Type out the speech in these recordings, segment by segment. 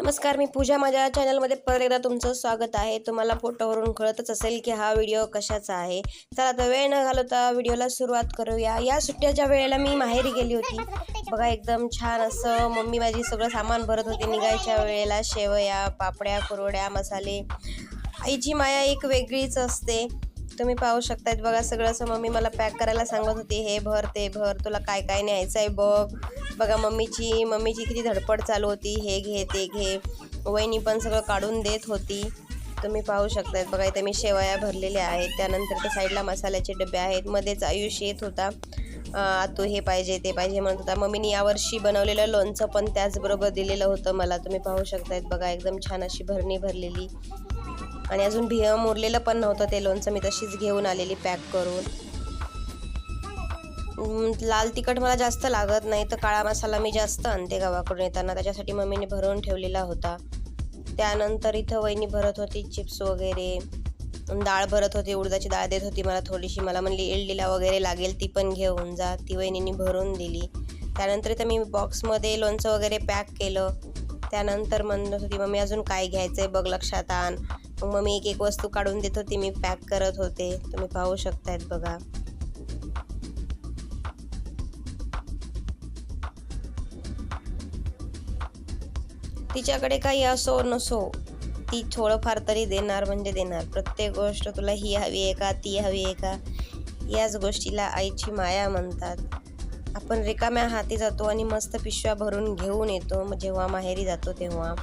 नमस्कार मी पूजा माझ्या चॅनलमध्ये परत एकदा तुमचं स्वागत आहे. तुम्हाला फोटोवरून कळतच असेल की हा व्हिडिओ कशाचा आहे. चला तर वेळ न घालवता व्हिडिओला सुरुवात करूया. या सुट्ट्याच्या वेळेला मी माहेरी गेली होती. बघा एकदम छान असं मम्मी माझी सगळं सामान भरत होती. निघायच्या वेळेला शेवया पापड्या कुरवड्या मसाले. आईची माया एक वेगळीच असते. तुम्ही पाहू शकतायत बघा सगळं असं मम्मी मला पॅक करायला सांगत होती. हे भर ते भर. तुला काय काय न्यायचं आहे बघ. बघा मम्मीची मम्मीची किती धडपड चालू होती. हे घे ते घे. वहिनी पण सगळं काढून देत होती. तुम्ही पाहू शकतायत बघा इथे मी शेवया भरलेल्या आहेत. त्यानंतर त्या साईडला मसाल्याचे डबे आहेत. मध्येच आयुष येत होता. आतू तू हे पाहिजे ते पाहिजे म्हणत होता. मम्मीने यावर्षी बनवलेलं लोणचं पण त्याचबरोबर दिलेलं होतं मला. तुम्ही पाहू शकतायत. बघा एकदम छान अशी भरणी भरलेली. आणि अजून बिहम उरलेलं पण नव्हतं ते लोणचं. मी तशीच घेऊन आलेली पॅक करून. लाल तिखट मला जास्त लागत नाही तर काळा मसाला मी जास्त आणते गावाकडून येताना. त्याच्यासाठी मम्मीने भरवून ठेवलेला होता. त्यानंतर इथं वहिनी भरत होती चिप्स वगैरे. डाळ भरत होती उडदाची डाळ देत होती मला थोडीशी. मला म्हणली इडलीला वगैरे लागेल ती पण घेऊन जा. ती वहिनीने भरून दिली. त्यानंतर इथं मी बॉक्समध्ये लोणचं वगैरे पॅक केलं. त्यानंतर म्हणत होती मम्मी अजून काय घ्यायचं आहे बघ लक्षात आण. मग मम्मी एक एक वस्तू काढून देत होती मी पॅक करत होते. तुम्ही पाहू शकतायत बघा. तिच्याकडे काही असो नसो ती थोडंफार तरी देणार म्हणजे देणार. प्रत्येक गोष्ट तुला ही हवी आहे का ती हवी आहे का? याच गोष्टीला आईची माया म्हणतात. आपण रिकाम्या हाती जातो आणि मस्त पिशव्या भरून घेऊन येतो. जेव्हा माहेरी जातो तेव्हा.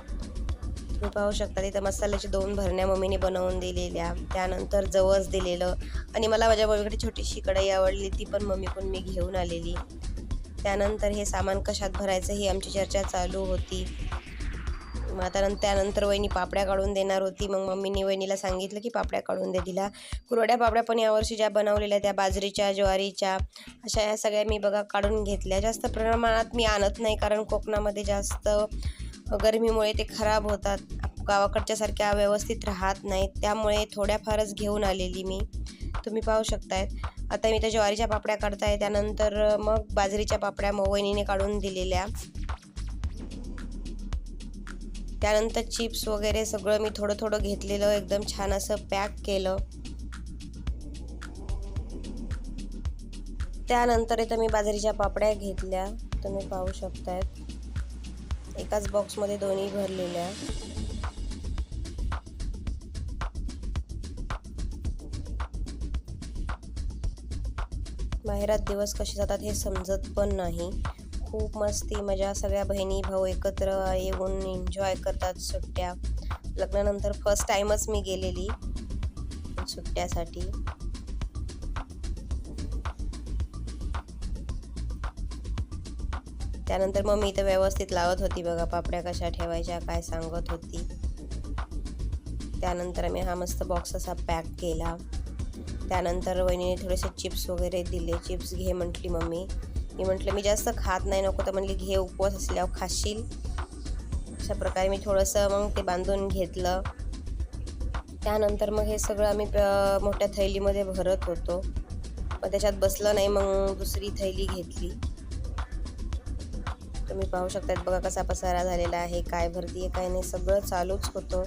तुम्ही पाहू शकता तिथं मसाल्याची दोन भरण्या मम्मीने बनवून दिलेल्या. त्यानंतर जवस दिलेलं. आणि मला माझ्या मम्मीकडे छोटीशी कढई आवडली. ती पण मम्मीकडून मी घेऊन आलेली. त्यानंतर हे सामान कशात भरायचं ही आमची चर्चा चालू होती. मग आता त्यानंतर वहिनी पापड्या काढून देणार होती. मग मम्मीने वहिनीला सांगितलं की पापड्या काढून दे तिला. कुरड्या पापड्या पण यावर्षी ज्या बनवलेल्या त्या बाजरीच्या ज्वारीच्या अशा या सगळ्या मी बघा काढून घेतल्या. जास्त प्रमाणात मी आणत नाही कारण कोकणामध्ये जास्त गरमीमुळे ते खराब होतात. गावाकडच्या सारख्या व्यवस्थित राहत नाहीत. त्यामुळे थोड्याफारच घेऊन आलेली मी. तुम्ही पाहू शकतायत. आता मी त्या ज्वारीच्या पापड्या काढताय. त्यानंतर मग बाजरीच्या पापड्या मोवणीने वहिनीने काढून दिलेल्या. त्यानंतर चिप्स वगैरे सगळं मी थोडं थोडं घेतलेलं एकदम छान असं पॅक केलं. त्यानंतर इथं मी बाजरीच्या पापड्या घेतल्या. तुम्ही पाहू शकतायत. एकाच बॉक्समध्ये दोन्ही भरलेल्या. माहेरात दिवस कसे जातात हे समजत पण नाही. खूप मस्ती मजा. सगळ्या बहिणी भाऊ एकत्र येऊन एन्जॉय करतात सुट्ट्या. लग्नानंतर फर्स्ट टाईमच मी गेलेली सुट्ट्यासाठी. त्यानंतर मग मी इथं व्यवस्थित लावत होती बघा पापड्या कशा ठेवायच्या काय सांगत होती. त्यानंतर आम्ही हा मस्त बॉक्स असा पॅक केला. त्यानंतर वहिनीने थोडेसे चिप्स वगैरे दिले. चिप्स घे म्हटली मम्मी. मी म्हटलं मी जास्त खात नाही नको. तर म्हणली घे उपवास असल्यावर खाशील. अशा प्रकारे मी थोडंसं मग ते बांधून घेतलं. त्यानंतर मग हे सगळं आम्ही मोठ्या थैलीमध्ये भरत होतो. मग त्याच्यात बसलं नाही मग दुसरी थैली घेतली. तुम्ही पाहू शकतात बघा कसा पसारा झालेला आहे काय भरती आहे काय नाही सगळं चालूच होतं.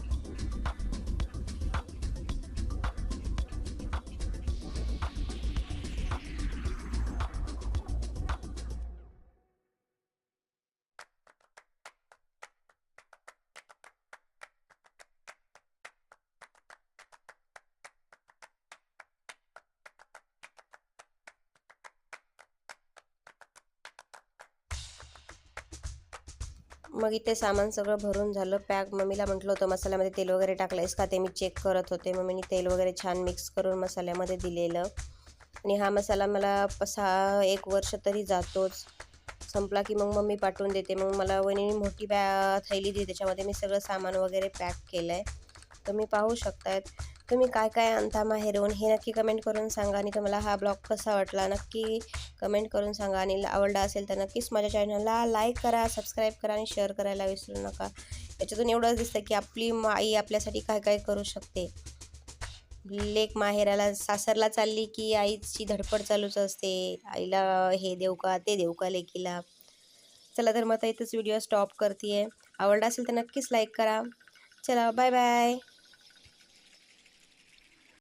मग इथे सामान सगळं भरून झालं. पॅक मम्मीला म्हटलं होतं मसाल्यामध्ये तेल वगैरे टाकलंयस का ते मी चेक करत होते. मम्मीने तेल वगैरे छान मिक्स करून मसाल्यामध्ये दिलेलं. आणि हा मसाला मला प- सहा एक वर्ष तरी जातोच. संपला की मग मम्मी पाठवून देते. मग मला वहिनी मोठी बॅ थैली दिली. त्याच्यामध्ये मी सगळं सामान वगैरे पॅक केलं आहे तुम्ही पाहू शकतायत. तुम्ही काय काय आणता माहेरून? हे नक्की कमेंट करून सांगा आणि तुम्हाला हा ब्लॉग कसा वाटला नक्की कमेंट करून सांगा. आणि आवडला असेल तर नक्कीच माझ्या चॅनलला लाईक करा सबस्क्राईब करा आणि शेअर करायला विसरू नका. याच्यातून एवढंच दिसतं की आपली आई आपल्यासाठी काय काय करू शकते. लेक माहेराला सासरला चालली की आईची धडपड चालूच असते. आईला हे देऊ का ते देऊ का लेकीला? चला तर मग इथंच व्हिडिओ स्टॉप करते आहे आवडला असेल तर नक्कीच लाईक करा. चला बाय बाय